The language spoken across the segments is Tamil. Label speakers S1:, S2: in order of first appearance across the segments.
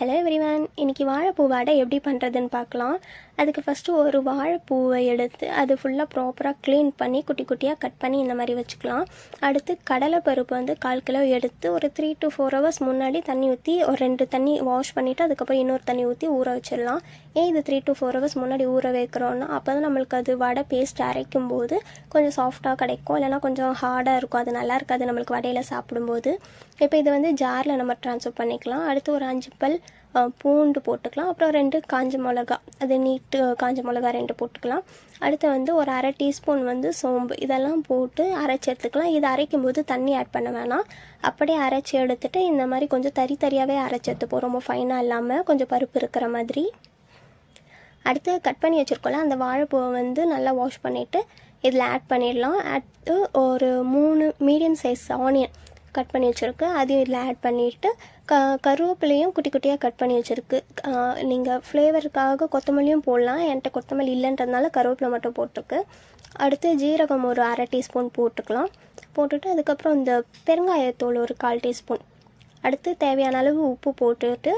S1: ஹலோ எவ்ரிவன் இன்றைக்கி வாழைப்பூ வடை எப்படி பண்ணுறதுன்னு பார்க்கலாம். அதுக்கு ஃபஸ்ட்டு ஒரு வாழைப்பூவை எடுத்து அது ஃபுல்லாக ப்ராப்பராக க்ளீன் பண்ணி குட்டி குட்டியாக கட் பண்ணி இந்த மாதிரி வச்சுக்கலாம். அடுத்து கடலைப்பருப்பு வந்து கால் கிலோ எடுத்து ஒரு த்ரீ டு ஃபோர் ஹவர்ஸ் முன்னாடி தண்ணி ஊற்றி ஒரு ரெண்டு தண்ணி வாஷ் பண்ணிவிட்டு அதுக்கப்புறம் இன்னொரு தண்ணி ஊற்றி ஊற வச்சிடலாம். ஏன் இது த்ரீ டு ஃபோர் ஹவர்ஸ் முன்னாடி ஊற வைக்கிறோன்னா அப்போ தான் நம்மளுக்கு அது வடை பேஸ்ட் அரைக்கும் போது கொஞ்சம் சாஃப்டாக கிடைக்கும். இல்லைனா கொஞ்சம் ஹார்டாக இருக்கும். அது நல்லா இருக்காது நம்மளுக்கு வடையில் சாப்பிடும்போது. இப்போ இதை வந்து ஜாரில் நம்ம ட்ரான்ஸ்ஃபர் பண்ணிக்கலாம். அடுத்து ஒரு அஞ்சு பல் பூண்டு போட்டுக்கலாம். அப்புறம் ரெண்டு காஞ்ச மிளகா. அது நீட்டு காஞ்ச மிளகா ரெண்டு போட்டுக்கலாம். அடுத்து வந்து ஒரு அரை டீஸ்பூன் வந்து சோம்பு. இதெல்லாம் போட்டு அரைச்சி எடுத்துக்கலாம். இது அரைக்கும் போது தண்ணி ஆட் பண்ண வேணாம். அப்படியே அரைச்சி எடுத்துட்டு இந்த மாதிரி கொஞ்சம் தறி தறியாகவே அரைச்சி எடுத்துப்போம். ரொம்ப ஃபைனாக இல்லாமல் கொஞ்சம் பருப்பு இருக்கிற மாதிரி. அடுத்து கட் பண்ணி வச்சுருக்கோம்ல அந்த வாழைப்பூவை வந்து நல்லா வாஷ் பண்ணிவிட்டு இதில் ஆட் பண்ணிடலாம். அடுத்து ஒரு மூணு மீடியம் சைஸ் ஆனியன் கட் பண்ணி வச்சுருக்கு. அதையும் இதில் ஆட் பண்ணிவிட்டு க கருவேப்பிலையும் குட்டி குட்டியாக கட் பண்ணி வச்சுருக்கு. நீங்கள் ஃப்ளேவருக்காக கொத்தமல்லியும் போடலாம். என்கிட்ட கொத்தமல்லி இல்லைன்றதுனால கருவேப்பிலை மட்டும் போட்டிருக்கு. அடுத்து ஜீரகம் ஒரு அரை டீஸ்பூன் போட்டுக்கலாம். போட்டுட்டு அதுக்கப்புறம் இந்த பெருங்காயத்தூள் ஒரு கால் டீஸ்பூன். அடுத்து தேவையான அளவு உப்பு போட்டுட்டு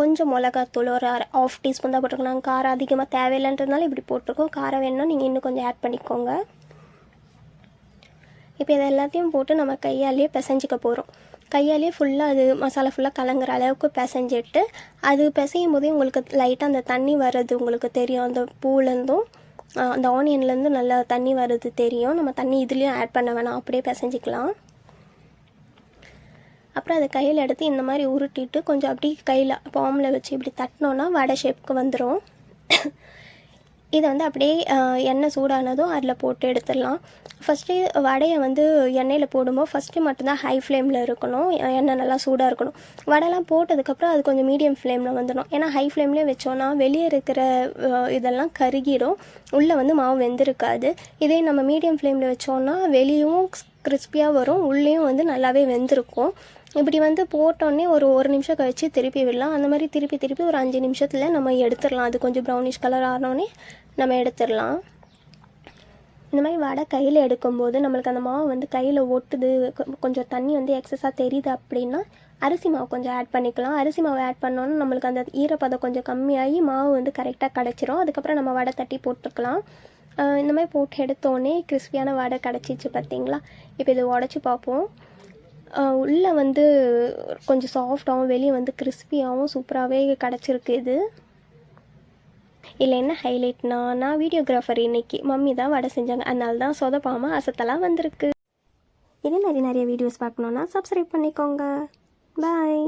S1: கொஞ்சம் மிளகாத்தூள் ஒரு அரை ஆஃப் டீஸ்பூன் தான் போட்டிருக்கோம். நாங்கள் காரம் அதிகமாக தேவையில்லைன்றதுனால இப்படி போட்டிருக்கோம். காரம் வேணும்னா நீங்கள் இன்னும் கொஞ்சம் ஆட் பண்ணிக்கோங்க. இப்போ இதை எல்லாத்தையும் போட்டு நம்ம கையாலேயே பிசைஞ்சிக்க போகிறோம் கையாலேயே ஃபுல்லாக அது மசாலா ஃபுல்லாக கலங்குற அளவுக்கு பிசைஞ்சிட்டு அது பிசையும் போதே உங்களுக்கு லைட்டாக அந்த தண்ணி வர்றது உங்களுக்கு தெரியும். அந்த பூலேருந்தும் அந்த ஆனியன்லேருந்து நல்லா தண்ணி வர்றது தெரியும். நம்ம தண்ணி இதுலேயும் ஆட் பண்ண வேணாம். அப்படியே பிசைஞ்சிக்கலாம். அப்புறம் அதை கையில் எடுத்து இந்த மாதிரி உருட்டிட்டு கொஞ்சம் அப்படியே கையில் பாமில் வச்சு இப்படி தட்டினோன்னா வடை ஷேப்புக்கு வந்துடும் இதை வந்து அப்படியே எண்ணெய் சூடானதும் அதில் போட்டு எடுத்துடலாம். ஃபஸ்ட்டு வடையை வந்து எண்ணெயில் போடும்போது ஃபஸ்ட்டு மட்டும்தான் ஹை ஃப்ளேமில் இருக்கணும். எண்ணெய் நல்லா சூடாக இருக்கணும். வடைலாம் போட்டதுக்கப்புறம் அது கொஞ்சம் மீடியம் ஃப்ளேமில் வந்துடும் ஏன்னா ஹை ஃப்ளேம்லேயே வச்சோன்னா வெளியே இருக்கிற இதெல்லாம் கருகிடும் உள்ளே வந்து மாவு வெந்திருக்காது. இதே நம்ம மீடியம் ஃப்ளேமில் வச்சோன்னா வெளியும் கிறிஸ்பியாக வரும். உள்ளேயும் வந்து நல்லாவே வெந்திருக்கும். இப்படி வந்து போட்டோன்னே ஒரு ஒரு நிமிஷம் கழித்து திருப்பி விடலாம். அந்த மாதிரி திருப்பி திருப்பி ஒரு அஞ்சு நிமிஷத்தில் நம்ம எடுத்துடலாம். அது கொஞ்சம் ப்ரௌனிஷ் கலர் ஆனோடனே நம்ம எடுத்துடலாம். இந்த மாதிரி வடை கையில் எடுக்கும்போது நம்மளுக்கு அந்த மாவு வந்து கையில் ஒட்டுது. கொஞ்சம் தண்ணி வந்து எக்ஸஸாக தெரியுது அப்படின்னா அரிசி மாவு கொஞ்சம் ஆட் பண்ணிக்கலாம். அரிசி மாவு ஆட் பண்ணோன்னா நம்மளுக்கு அந்த ஈரப்பதம் கொஞ்சம் கம்மியாகி மாவு வந்து கரெக்டாக கிடச்சிரும். அதுக்கப்புறம் நம்ம வடை தட்டி போட்டுக்கலாம். இந்த மாதிரி போட்டு எடுத்தோடனே கிறிஸ்பியான வடை கிடச்சிச்சு பார்த்தீங்களா இப்போ இதை உடச்சி பார்ப்போம். உள்ளே வந்து கொஞ்சம் சாஃப்டாகவும் வெளியே வந்து கிறிஸ்பியாகவும் சூப்பராகவே கிடச்சிருக்கு இது. இதில் என்ன ஹைலைட்னா நான் வீடியோகிராஃபர் இன்னைக்கு. மம்மி தான் வடை செஞ்சாங்க. அதனால தான் சொதப்பாமல் அசத்தெல்லாம் வந்திருக்கு. இதே மாதிரி நிறைய வீடியோஸ் பார்க்கணுன்னா சப்ஸ்கிரைப் பண்ணிக்கோங்க. பாய்